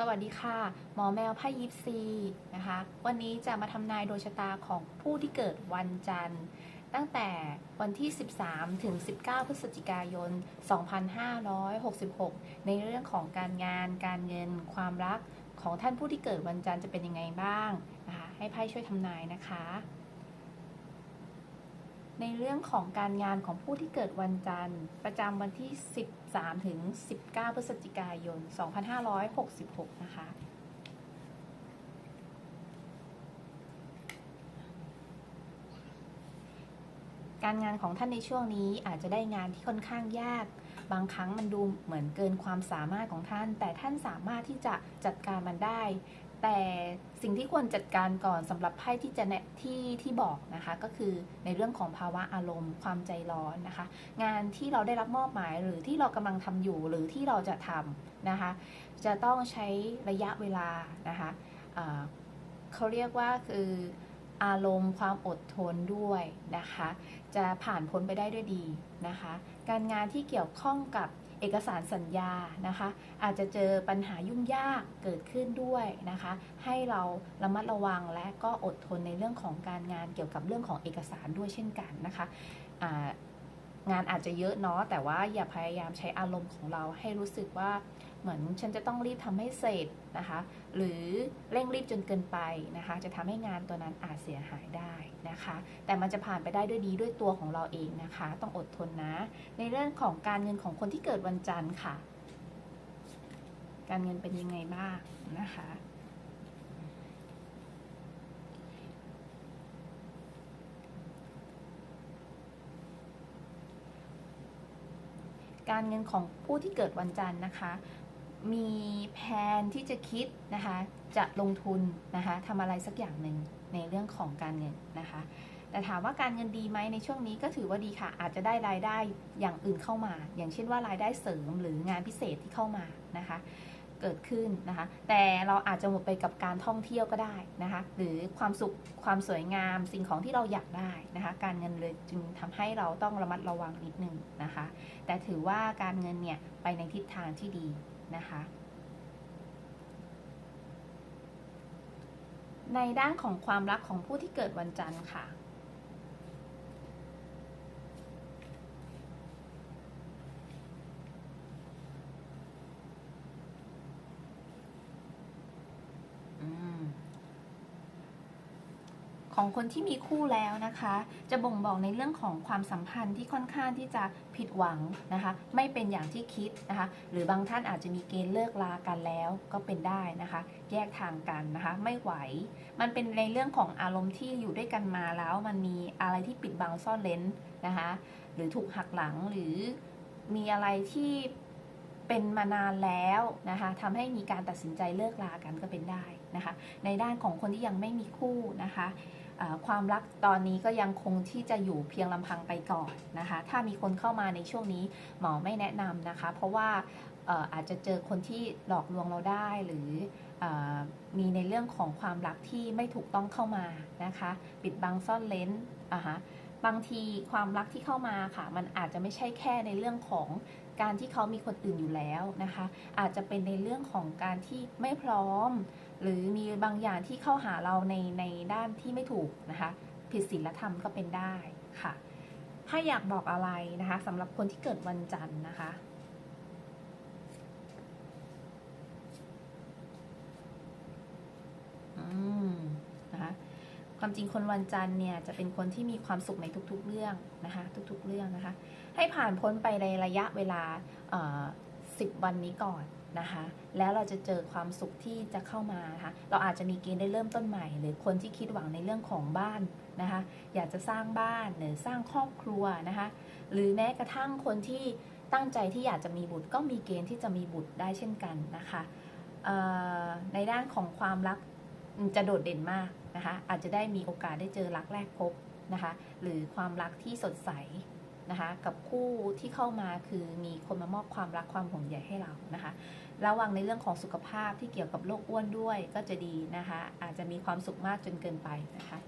สวัสดีค่ะ หมอแมวไพ่ยิปซีนะคะ วันนี้จะมาทำนายดวงชะตาของผู้ที่เกิดวันจันทร์ ตั้งแต่วันที่ 13 ถึง 19 พฤศจิกายน 2566 ในเรื่องของการงาน การเงิน ความรักของท่านผู้ที่เกิดวันจันทร์จะเป็นยังไงบ้างนะคะ ให้ไพ่ช่วยทำนายนะคะ ในเรื่องของการงานของผู้ที่เกิดวันจันทร์ ประจำวันที่ 13 ถึง 19 พฤศจิกายน 2566 นะคะ การงานของท่านในช่วงนี้อาจจะได้งานที่ค่อนข้างยาก บางครั้งมันดูเหมือนเกินความสามารถของท่าน แต่ท่านสามารถที่จะจัดการมันได้ แต่สิ่งที่ควรจัดการก่อนสำหรับไพ่ที่จะแนะที่ที่บอกนะคะ ก็คือในเรื่องของภาวะอารมณ์ ความใจร้อนนะคะ งานที่เราได้รับมอบหมายหรือที่เรากำลังทำอยู่หรือที่เราจะทำนะคะ จะต้องใช้ระยะเวลานะคะเขาเรียกว่าคืออารมณ์ความอดทนด้วยนะคะ จะผ่านพ้นไปได้ด้วยดีนะคะ การงานที่เกี่ยวข้องกับ เอกสารสัญญานะคะ อาจจะเจอปัญหายุ่งยากเกิดขึ้นด้วยนะคะ ให้เราระมัดระวังและก็อดทนในเรื่องของการงานเกี่ยวกับเรื่องของเอกสารด้วยเช่นกันนะคะอ่า งานอาจจะเยอะเนาะแต่ว่าอย่าพยายามใช้อารมณ์ของเราให้รู้สึกว่าเหมือนฉันจะต้องรีบทำให้เสร็จนะคะ หรือเร่งรีบจนเกินไปนะคะ จะทำให้งานตัวนั้นอาจเสียหายได้นะคะ แต่มันจะผ่านไปได้ด้วยดีด้วยตัวของเราเองนะคะ ต้องอดทนนะ ในเรื่องของการเงินของคนที่เกิดวันจันทร์ค่ะ การเงินเป็นยังไงบ้างนะคะ การเงินของผู้ที่เกิดวันจันทร์นะคะ มีแผนที่จะคิดนะคะ จะลงทุนนะคะทำอะไรสักอย่างหนึ่งในเรื่องของการเงินนะคะ แต่ถามว่าการเงินดีไหมในช่วงนี้ก็ถือว่าดีค่ะ อาจจะได้รายได้อย่างอื่นเข้ามา อย่างเช่นว่ารายได้เสริมหรืองานพิเศษที่เข้ามานะคะ เกิดขึ้นนะคะ แต่เราอาจจะหมดไปกับการท่องเที่ยวก็ได้นะคะ หรือความสุขความสวยงามสิ่งของที่เราอยากได้นะคะ การเงินเลยจึงทำให้เราต้องระมัดระวังนิดนึงนะคะ แต่ถือว่าการเงินเนี่ยไปในทิศทางที่ดีนะคะในด้านของความรักของผู้ที่เกิดวันจันทร์ค่ะ ของคนที่มีคู่แล้วนะคะ จะบ่งบอกในเรื่องของความสัมพันธ์ที่ค่อนข้างที่จะผิดหวังนะคะ ไม่เป็นอย่างที่คิดนะคะ หรือบางท่านอาจจะมีเกณฑ์เลิกลากันแล้วก็เป็นได้นะคะ แยกทางกันนะคะ ไม่ไหว มันเป็นในเรื่องของอารมณ์ที่อยู่ด้วยกันมาแล้ว มันมีอะไรที่ปิดบังซ่อนเลนนะคะ หรือถูกหักหลังหรือมีอะไรที่เป็นมานานแล้วนะคะทำให้มีการตัดสินใจเลิกลากันก็เป็นได้นะคะ ในด้านของคนที่ยังไม่มีคู่นะคะ ความรักตอนนี้ก็ยังคงที่จะอยู่เพียงลำพังไปก่อนนะคะ ถ้ามีคนเข้ามาในช่วงนี้หมอไม่แนะนำนะคะ เพราะว่าอาจจะเจอคนที่หลอกลวงเราได้หรืออมีในเรื่องของความรักที่ไม่ถูกต้องเข้ามานะคะ ปิดบังซ่อนเลนอะฮะ บางทีความรักที่เข้ามาค่ะ มันอาจจะไม่ใช่แค่ในเรื่องของการที่เขามีคนอื่นอยู่แล้วนะคะ อาจจะเป็นในเรื่องของการที่ไม่พร้อม หรือมีบางอย่างที่เข้าหาเราในในด้านที่ไม่ถูกนะคะ ผิดศีลธรรมก็เป็นได้ค่ะ ถ้าอยากบอกอะไรนะคะสำหรับคนที่เกิดวันจันทร์นะคะ อืมนะคะ ความจริงคนวันจันทร์เนี่ยจะเป็นคนที่มีความสุขในทุกๆเรื่องนะคะ ทุกๆเรื่องนะคะ ให้ผ่านพ้นไปในระยะเวลาสิบวันนี้ก่อนนะคะ แล้วเราจะเจอความสุขที่จะเข้ามานะคะเราอาจจะมีเกณฑ์ได้เริ่มต้นใหม่ หรือคนที่คิดหวังในเรื่องของบ้านนะคะ อยากจะสร้างบ้านหรือสร้างครอบครัวนะคะ หรือแม้กระทั่งคนที่ตั้งใจที่อยากจะมีบุตรก็มีเกณฑ์ที่จะมีบุตรได้เช่นกันนะคะในด้านของความรักจะโดดเด่นมาก นะคะอาจจะได้มีโอกาสได้เจอรักแรกพบนะคะหรือความรักที่สดใสนะคะกับคู่ที่เข้ามาคือมีคนมามอบความรักความห่วงใยให้เรานะคะระวังในเรื่องของสุขภาพที่เกี่ยวกับโรคอ้วนด้วยก็จะดีนะคะอาจจะมีความสุขมากจนเกินไปนะคะ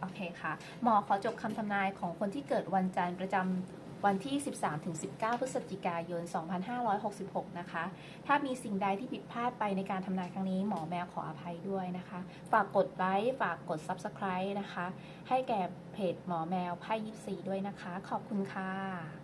โอเคค่ะหมอขอจบคำทำนายของคนที่เกิดวันจันทร์ประจำ วันที่ 13-19 พฤศจิกายน 2566 นะคะ ถ้ามีสิ่งใดที่ผิดพลาดไปในการทำนายครั้งนี้หมอแมวขออภัยด้วยนะคะ ฝากกดไลค์ ฝากกด Subscribe นะคะ ให้แก่เพจหมอแมวไพ่ยิปซีด้วยนะคะ ขอบคุณค่ะ